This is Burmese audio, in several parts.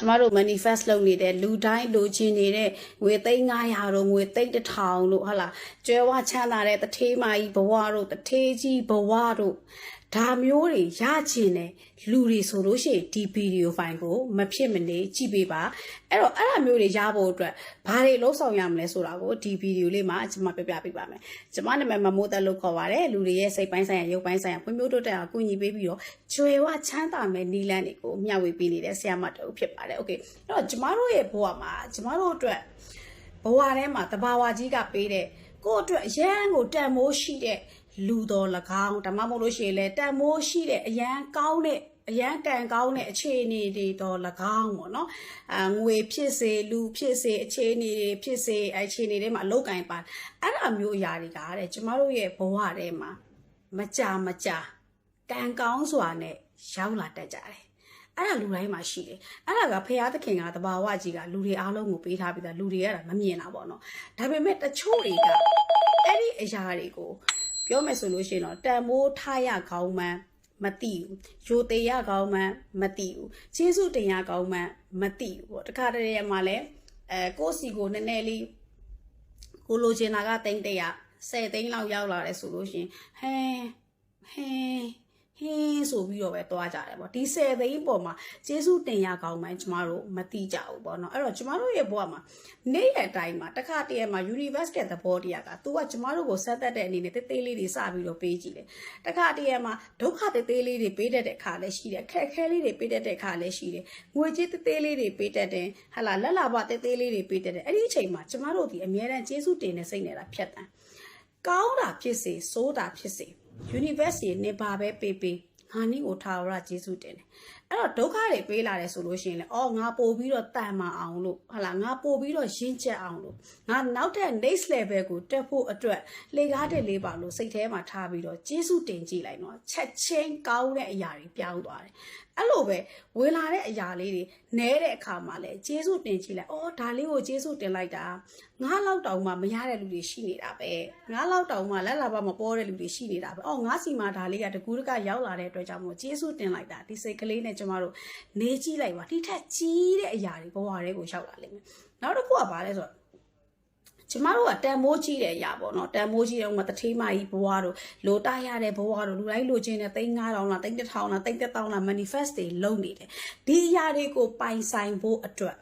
ကျမတို့ manifest လုပ်နေတဲ့လူတိုင်းလိုချင်နေတဲ့ငွေသိန်း900တို့ငွေသိန်း1000တို့ဟာလားကျွဲဝချမ်းသာတဲ့တထေးမကြီးဘဝတို့တထေးကြီးဘဝတို့ ဒါမျိုးတွေရချင်တယ်လူတွေဆိုလို့ရှိရင်ဒီဗီဒီယိုဖိုင်ကိုမဖြစ်မနေကြည့်ပေးပါအဲ့တော့အဲ့ဒါမျိုးတွေရဖို့အတွက်ဘာတွေလုံးဆောင်ရမလဲဆိုတာကိုဒီဗီဒီယိုလေးမှာကျွန်မပြပြပေးပါမယ်ကျွန်မနာမည်မမိုးသက်လို့ခေါ်ပါတယ်လူတွေရဲ့စိတ်ပိုင်းဆိုင်ရာရုပ်ပိုင်းဆိုင်ရာဖွံ့ဖြိုးတိုးတက်အောင်ကူညီပေးပြီးတော့ကျွယ်ဝချမ်းသာမဲ့နီလန်းတွေကိုမျှဝေပေးနေတဲ့ဆရာမတူဖြစ်ပါတယ်โอเคအဲ့တော့ကျမတို့ရဲ့ဘဝမှာကျမတို့အတွက်ဘဝထဲမှာတဘာဝကြီးကပေးတဲ့ကိုယ့်အတွက်အရန်ကိုတန်မိုးရှိတဲ့ လူတော်၎င်းဒါမှမဟုတ်လို့ရှိရင်လည်းတန်မိုးရှိတဲ့အရန်ကောင်းတဲ့အရန်ကံကောင်းတဲ့အခြေအနေတွေတော့၎င်းပေါ့နော်အာငွေဖြစ်စေလူဖြစ်စေအခြေအနေတွေဖြစ်စေအဲအခြေအနေတွေမှာအလောက်ကင်ပါအဲ့ဒါမျိုးအရာတွေကတဲ့ကျမတို့ရဲ့ဘဝထဲမှာမကြမကြကံကောင်းစွာနဲ့ရောက်လာတတ်ကြတယ်အဲ့ဒါလူတိုင်းမှာရှိတယ်အဲ့ဒါကဖရာသခင်ကတဘာဝကြီးကလူတွေအားလုံးကိုပေးထားပြီးသားလူတွေကမမြင်တာပေါ့နော်ဒါပေမဲ့တချို့တွေကအဲ့ဒီအရာတွေကို ပြောမယ်ဆိုလို့ရှိရင်တော့တန်မိုးထားရကောင်းမှန်းမသိဘူးရိုသေရကောင်းမှန်းမသိဘူးကျေးဇူးတင်ရကောင်းမှန်းမသိဘူးပေါ့တခါတည်းမှာလဲအဲကိုယ့်စီကိုနည်းနည်းလေးကိုလိုချင်တာကတိမ့်တရ10သိန်းလောက်ရောက်လာတယ်ဆိုလို့ရှိရင်ဟဲဟဲ ဟင်းဆိုပြီးတော့ပဲတွားကြတယ်ပေါ့ဒီ10သိန်းပေါ်မှာကျေးဇူးတင်ရကောင်းမှန်းကျမတို့မသိကြဘူးပေါ့နော်အဲ့တော့ကျမတို့ရဲ့ဘဝမှာနေ့ရက်တိုင်းမှာတစ်ခါတည်းမှာ universe ရဲ့သဘောတရားက तू ကကျမတို့ကိုဆက်သက်တဲ့အနေနဲ့တေးသေးလေးတွေစပြီးတော့ပေးကြည့်တယ်တစ်ခါတည်းမှာဒုက္ခတေးသေးလေးတွေပေးတတ်တဲ့ခါလည်းရှိတယ်ခက်ခဲလေးတွေပေးတတ်တဲ့ခါလည်းရှိတယ်ငွေကြေးတေးသေးလေးတွေပေးတတ်တယ်ဟာလာလက်လာဘတေးသေးလေးတွေပေးတတ်တယ်အဲ့ဒီအချိန်မှာကျမတို့ဒီအများတန်းကျေးဇူးတင်တဲ့စိတ်နဲ့တာဖြတ်တန်းကောင်းတာဖြစ်စေဆိုးတာဖြစ်စေ universe ရဲ့နေပါပဲပေးပေးငါနည်းကိုထာဝရကျေးဇူးတင်တယ် အဲ့တော့ဒုက္ခတွေပေးလာတယ်ဆိုလို့ရှိရင်လေအော်ငါပို့ပြီးတော့တန်မာအောင်လို့ဟာလာငါပို့ပြီးတော့ရင့်ကျက်အောင်လို့ငါနောက်ထပ် next level ကိုတက်ဖို့အတွက်လေကားတဲ့လေးပါလို့စိတ်ထဲမှာထားပြီးတော့ကျေးဇူးတင်ကြည့်လိုက်တော့ချက်ချင်းကောင်းတဲ့အရာတွေပြောင်းသွားတယ်အဲ့လိုပဲဝင်လာတဲ့အရာလေးတွေနဲတဲ့အခါမှာလဲကျေးဇူးတင်ကြည့်လိုက်အော်ဒါလေးကိုကျေးဇူးတင်လိုက်တာငါလောက်တောင်မှမရတဲ့လူတွေရှိနေတာပဲငါလောက်တောင်မှလက်လာပါမပေါ်တဲ့လူတွေရှိနေတာပဲအော်ငါစီမှာဒါလေးကတကူးတကရောက်လာတဲ့အတွက်ကြောင့်မို့ကျေးဇူးတင်လိုက်တာဒီစိတ်ကလေးနဲ့ကျမတို့နေကြည့်လိုက်ပါဒီထက်ကြီးတဲ့အရာတွေဘဝတွေကိုရောက်လာလိမ့်မယ်နောက်တစ်ခုကဘာလဲဆိုတော့ကျမတို့ကတန်မိုးကြီးတဲ့အရာပေါ့နော်တန်မိုးကြီးတဲ့ဥမာတထေးမကြီးဘဝတို့လိုတရတဲ့ဘဝတို့လူတိုင်းလိုချင်တဲ့သိန်း9000လားသိန်း1000လားသိန်း1000လား manifest တွေလုပ်နေတယ်ဒီအရာတွေကိုပိုင်ဆိုင်ဖို့အတွက်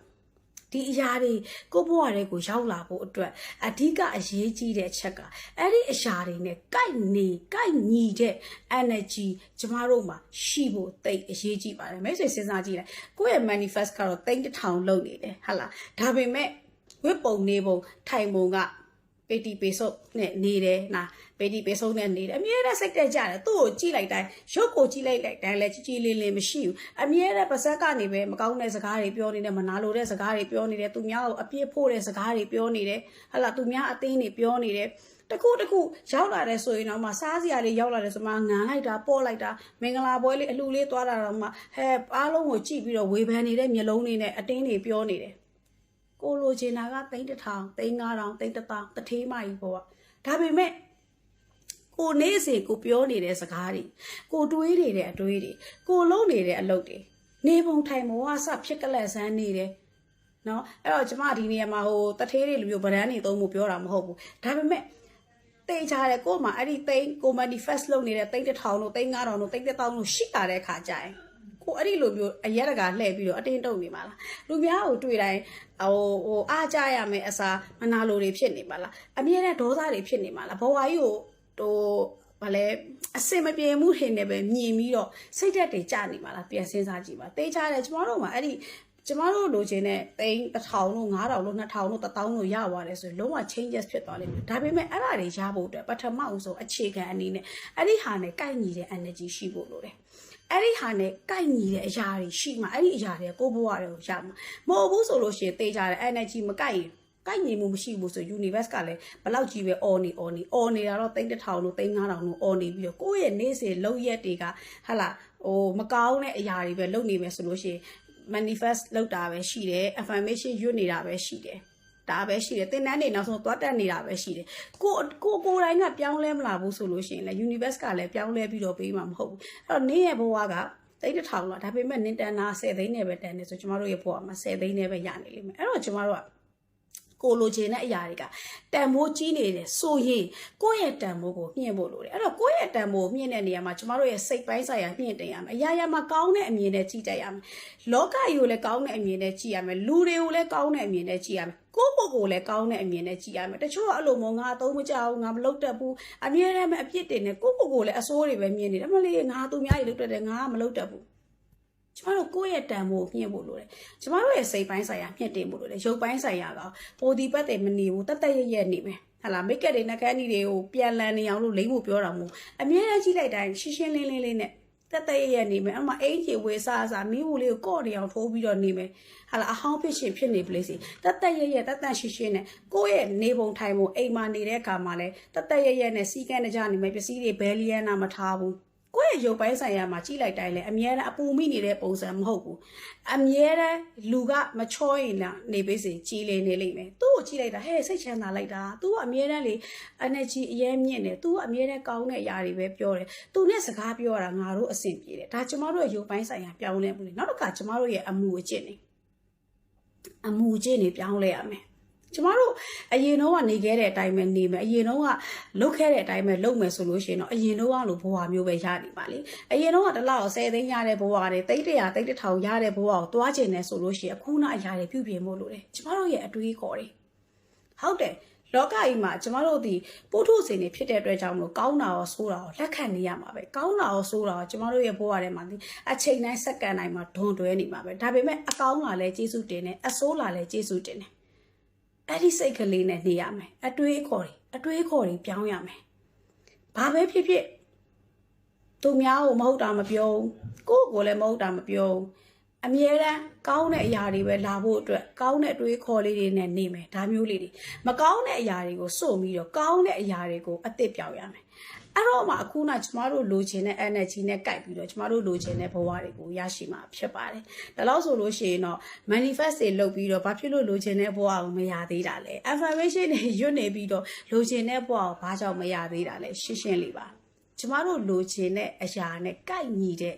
ဒီအရာတွေကိုဘဝတွေကိုရောက်လာဖို့အတွက်အဓိကအရေးကြီးတဲ့ချက်ကအဲ့ဒီအရာတွေနဲ့ကိုက်နေကိုက်ညီတဲ့ energy ကျမတို့မှာရှိဖို့တိတ်အရေးကြီးပါတယ်မိတ်ဆွေစဉ်းစားကြည့်လိုက်ကိုယ့်ရဲ့ manifest ကတော့သိန်း1000လုပ်နေတယ်ဟုတ်လားဒါပေမဲ့ဝစ်ပုံနေပုံထိုင်ပုံက ပေတီပေဆုပ်နဲ့နေတယ်နာပေတီပေဆုပ်နဲ့နေတယ်အမြဲတမ်းစိတ်တက်ကြတယ်သူ့ကိုကြည့်လိုက်တိုင်းရုပ်ကိုကြည့်လိုက်လိုက်တိုင်းလည်းကြည်ကြည်လင်းလင်းမရှိဘူးအမြဲတမ်းပါဇက်ကနေပဲမကောင်းတဲ့စကားတွေပြောနေတယ်မနာလိုတဲ့စကားတွေပြောနေတယ်သူများကိုအပြစ်ဖို့တဲ့စကားတွေပြောနေတယ်ဟလာသူများအသိတွေပြောနေတယ်တခုတခုရောက်လာတယ်ဆိုရင်တော့မှစားစရာလေးရောက်လာတယ်ဆိုမှငန်လိုက်တာပေါ့လိုက်တာမင်္ဂလာပွဲလေးအလှလေးသွားတာတော့မှဟဲအားလုံးကိုကြည့်ပြီးတော့ဝေဖန်နေတဲ့မျက်လုံးတွေနဲ့အတင်းတွေပြောနေတယ် ကိုလိုချင်တာကသိန်းတစ်ထောင်သိန်း9000သိန်းတစ်သောင်းတထေးမကြီးပေါ့ဒါပေမဲ့ကိုနေ့စဉ်ကိုပြောနေတဲ့စကားတွေကိုတွေးနေတဲ့အတွေးတွေကိုလုံးနေတဲ့အလုပ်တွေနေပုံထိုင်ပုံကစဖြစ်ကလက်ဆန်းနေတယ်နော်အဲ့တော့ကျမဒီနေရာမှာဟိုတထေးတွေလိုမျိုးဗရန်နေသုံးမှုပြောတာမဟုတ်ဘူးဒါပေမဲ့တေးချတယ်ကို့မှာအဲ့ဒီသိန်းကို manifest လုပ်နေတဲ့သိန်းတစ်ထောင်တို့သိန်း9000တို့သိန်း1000တို့ရှိလာတဲ့ခါကျရင် ကိုအဲ့ဒီလိုမျိုးအရက်တကာလှည့်ပြီးတော့အတင်းတုံနေမှာလားလူများကိုတွေ့တိုင်းဟိုဟိုအားကြရမယ်အစားမနာလိုတွေဖြစ်နေမှာလားအမြဲတမ်းဒေါသတွေဖြစ်နေမှာလားဘဝကြီးကိုဟိုဘာလဲအစင်မပြေမှုတွေနဲ့ပဲမြင်ပြီးတော့စိတ်ဓာတ်တွေကျနေမှာလားပြန်စဉ်းစားကြည့်ပါတေးချတယ်ကျမတို့မှာအဲ့ဒီကျမတို့လိုချင်တဲ့သိန်း1000လို့9000လို့2000လို့1000လို့ရသွားတယ်ဆိုရင်လုံးဝ changes ဖြစ်သွားလိမ့်မယ်ဒါပေမဲ့အဲ့ဒါတွေရဖို့အတွက်ပထမအဆုံးအခြေခံအနေနဲ့အဲ့ဒီဟာနဲ့ကိုက်ညီတဲ့ energy ရှိဖို့လိုတယ် အဲ့ဒီဟာနဲ့ကိုက်ညီတဲ့အရာတွေရှိမှအဲ့ဒီအရာတွေကိုဘဝတွေကိုရမှာမဟုတ်ဘူးဆိုလို့ရှိရင်တေးကြတဲ့ energy မကိုက်ရင်ကိုက်ညီမှုမရှိဘူးဆို universe ကလည်းဘလောက်ကြီးပဲ on နေ on နေ on နေတာတော့သိန်း1000လို့သိန်း9000လို့ on နေပြီးတော့ကိုယ့်ရဲ့နေ့စဉ်လုံရက်တွေကဟာလာဟိုမကောင်းတဲ့အရာတွေပဲလုပ်နေမယ်ဆိုလို့ရှိရင် manifest လုပ်တာပဲရှိတယ် affirmation ရွတ်နေတာပဲရှိတယ် ဒါပဲရှိတယ်သင်တန်းတွေနောက်ဆုံးသွားတက်နေတာပဲရှိတယ်ကိုကိုကိုတိုင်းကပြောင်းလဲမလာဘူးဆိုလို့ရှိရင်လည်း universe ကလည်းပြောင်းလဲပြီးတော့ပေးမှာမဟုတ်ဘူးအဲ့တော့နေ့ရဲ့ဘဝကသိန်းတစ်ထောင်လားဒါပေမဲ့နင်တန်နာ10သိန်းနဲ့ပဲတန်နေဆိုကျမတို့ရဲ့ဘဝမှာ10သိန်းနဲ့ပဲရနေလိမ့်မယ်အဲ့တော့ကျမတို့ကကိုလိုချင်တဲ့အရာတွေကတန်မိုးကြီးနေတယ်ဆိုရင်ကိုယ့်ရဲ့တန်မိုးကိုမြင့်ဖို့လိုတယ်အဲ့တော့ကိုယ့်ရဲ့တန်မိုးမြင့်တဲ့နေရာမှာကျမတို့ရဲ့စိတ်ပိုင်းဆိုင်ရာမြင့်တင်ရမယ်အရာရာမှာကောင်းတဲ့အမြင်နဲ့ကြည့်တတ်ရမယ်လောကကြီးကိုလည်းကောင်းတဲ့အမြင်နဲ့ကြည့်ရမယ်လူတွေကိုလည်းကောင်းတဲ့အမြင်နဲ့ကြည့်ရမယ်ကို ယ့်ကိုယ်ကိုလည်းကောင်းတဲ့အမြင်နဲ့ကြည့်ရမယ်တချို့ကအဲ့လိုမျိုးငါအသုံးမကျဘူးငါမလုပ်တတ်ဘူးအမြဲတမ်းပဲအပြစ်တင်နေကိုယ့်ကိုယ်ကိုလည်းအစိုးတွေပဲမြင်နေတယ်မလေးငါသူများကြီးလုပ်တတ်တယ်ငါကမလုပ်တတ်ဘူးကျမတို့ကိုယ့်ရဲ့တန်ဖိုးမြင့်ဖို့လိုတယ်ကျမတို့ရဲ့စိတ်ပိုင်းဆိုင်ရာမြင့်တင်ဖို့လိုတယ်ရုပ်ပိုင်းဆိုင်ရာကပိုဒီပတ်တယ်မနေဘူးတက်တက်ရရက်နေမယ်ဟာလာမိတ်ကပ်တွေနှကန်းကြီးတွေကိုပြန်လန်နေအောင်လို့လိမ့်ဖို့ပြောတာမဟုတ်အမြဲတမ်းကြည့်လိုက်တိုင်းရှင်းရှင်းလင်းလင်းလေးနဲ့ တက်တက်ရရက်နေမယ်အမှအင်ကြီးဝေစားစားမီးဘူးလေးကိုကော့နေအောင်ထိုးပြီးတော့နေမယ်ဟာလာအဟောင်းဖြစ်ရှင်ဖြစ်နေပလေးစီတက်တက်ရရက်တက်တက်ရှင်းရှင်းနဲ့ကိုယ့်ရဲ့နေပုံထိုင်ပုံအိမ်မှာနေတဲ့အခါမှာလဲတက်တက်ရရက်နဲ့စီကန်းတကြနေမယ်ပစ္စည်းတွေဘဲလီယန်နာမထားဘူး ကိုယ့်ရဲ့ရုပ်ပိုင်းဆိုင်ရာမှာကြည့်လိုက်တိုင်းလဲအမြဲတမ်းအပူမိနေတဲ့ပုံစံမဟုတ်ဘူးအမြဲတမ်းလူကမချောရင်လားနေပေးစီကြည်လေနေလိမ့်မယ်သူ့ကိုကြည့်လိုက်တာဟဲ့စိတ်ချမ်းသာလိုက်တာသူကအမြဲတမ်းလေ energy အရေးမြင့်တယ်သူကအမြဲတမ်းကောင်းတဲ့အရာတွေပဲပြောတယ်သူနဲ့စကားပြောတာငါတို့အဆင်ပြေတယ်ဒါကျမတို့ရဲ့ရုပ်ပိုင်းဆိုင်ရာပြောင်းလဲမှုလေနောက်တစ်ခါကျမတို့ရဲ့အမှုအကျင့်နေအမှုအကျင့်နေပြောင်းလဲရမယ် ကျမတို့အရင်တော့ကနေခဲ့တဲ့အတိုင်းပဲနေမယ်အရင်တော့ကလုတ်ခဲ့တဲ့အတိုင်းပဲလုပ်မယ်ဆိုလို့ရှိရင်တော့အရင်တော့ကလိုဘဝမျိုးပဲရနေပါလေအရင်တော့ကတစ်လောက်10သိန်းရတဲ့ဘဝတွေတိတ်တရာတိတ်တထောင်ရတဲ့ဘဝကိုတွားကျင်နေဆိုလို့ရှိရင်အခုနောက်အရာတွေပြုပြင်ဖို့လိုတယ်ကျမတို့ရဲ့အတွေးခေါ်တွေဟုတ်တယ်လောကကြီးမှာကျမတို့ဒီပို့ထုစင်တွေဖြစ်တဲ့အတွက်ကြောင့်မလို့ကောင်းတာရောဆိုးတာရောလက်ခံနေရမှာပဲကောင်းတာရောဆိုးတာရောကျမတို့ရဲ့ဘဝထဲမှာဒီအချိန်တိုင်းစက္ကန့်တိုင်းမှာဒွန်တွဲနေမှာပဲဒါပေမဲ့အကောင်းလာလဲကျေးဇူးတင်တယ်အဆိုးလာလဲကျေးဇူးတင်တယ် အဲ့ဒီစိတ်ကလေးနဲ့နေရမယ်အတွေးအခေါ်တွေအတွေးအခေါ်တွေပြောင်းရမယ်ဘာပဲဖြစ်ဖြစ်သူများကိုမဟုတ်တာမပြောဘူးကိုယ့်ကိုယ်လည်းမဟုတ်တာမပြောဘူးအမြဲတမ်းကောင်းတဲ့အရာတွေပဲလာဖို့အတွက်ကောင်းတဲ့အတွေးအခေါ်လေးတွေနဲ့နေမယ်ဒါမျိုးလေးတွေမကောင်းတဲ့အရာတွေကိုစွန့်ပြီးတော့ကောင်းတဲ့အရာတွေကိုအသစ်ပြောင်းရမယ် အဲ့တော့မှအခုနကျမတို့လိုချင်တဲ့ energy နဲ့ကြိုက်ပြီးတော့ကျမတို့လိုချင်တဲ့ဘဝတွေကိုရရှိမှာဖြစ်ပါတယ်။ဒါလို့ဆိုလို့ရှိရင်တော့ manifest တွေလုပ်ပြီးတော့ဘာဖြစ်လို့လိုချင်တဲ့ဘဝကိုမရသေးတာလဲ။ affirmation တွေရွတ်နေပြီးတော့လိုချင်တဲ့ဘဝကိုဘာကြောင့်မရသေးတာလဲရှင်းရှင်းလေးပါ။ကျမတို့လိုချင်တဲ့အရာနဲ့ကိုက်ညီတဲ့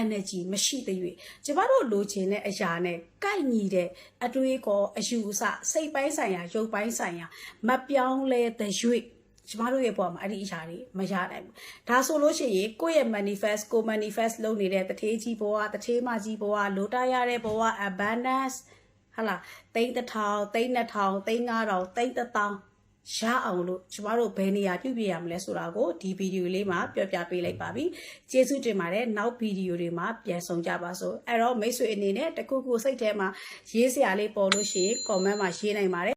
energy မရှိသေး၍ကျမတို့လိုချင်တဲ့အရာနဲ့ကိုက်ညီတဲ့အတွေးကောအယူအဆစိတ်ပိုင်းဆိုင်ရာရုပ်ပိုင်းဆိုင်ရာမပြောင်းလဲတဲ့၍ ကျမတို့ရဲ့ဘဝမှာအဲ့ဒီအရာတွေမရနိုင်ဘူး။ဒါဆိုလို့ရှိရင်ကိုယ့်ရဲ့ manifest ကို manifest လုပ်နေတဲ့တထေးကြီးဘဝတထေးမကြီးဘဝလိုတာရတဲ့ဘဝ abundance ဟာလာသိန်းတစ်ထောင်သိန်းနှစ်ထောင်သိန်းငါးထောင်သိန်းတစ်သောင်းရအောင်လို့ကျမတို့ဘယ်နေရာပြုပြင်ရမလဲဆိုတာကိုဒီဗီဒီယိုလေးမှာပြောပြပေးလိုက်ပါပြီ။ကျေးဇူးတင်ပါတယ်နောက်ဗီဒီယိုတွေမှာပြန်ဆောင်ကြပါစို့။အဲ့တော့မိတ်ဆွေအနေနဲ့တခုခုစိတ်ထဲမှာရေးစရာလေးပေါ်လို့ရှိရင် comment မှာရေးနိုင်ပါတယ်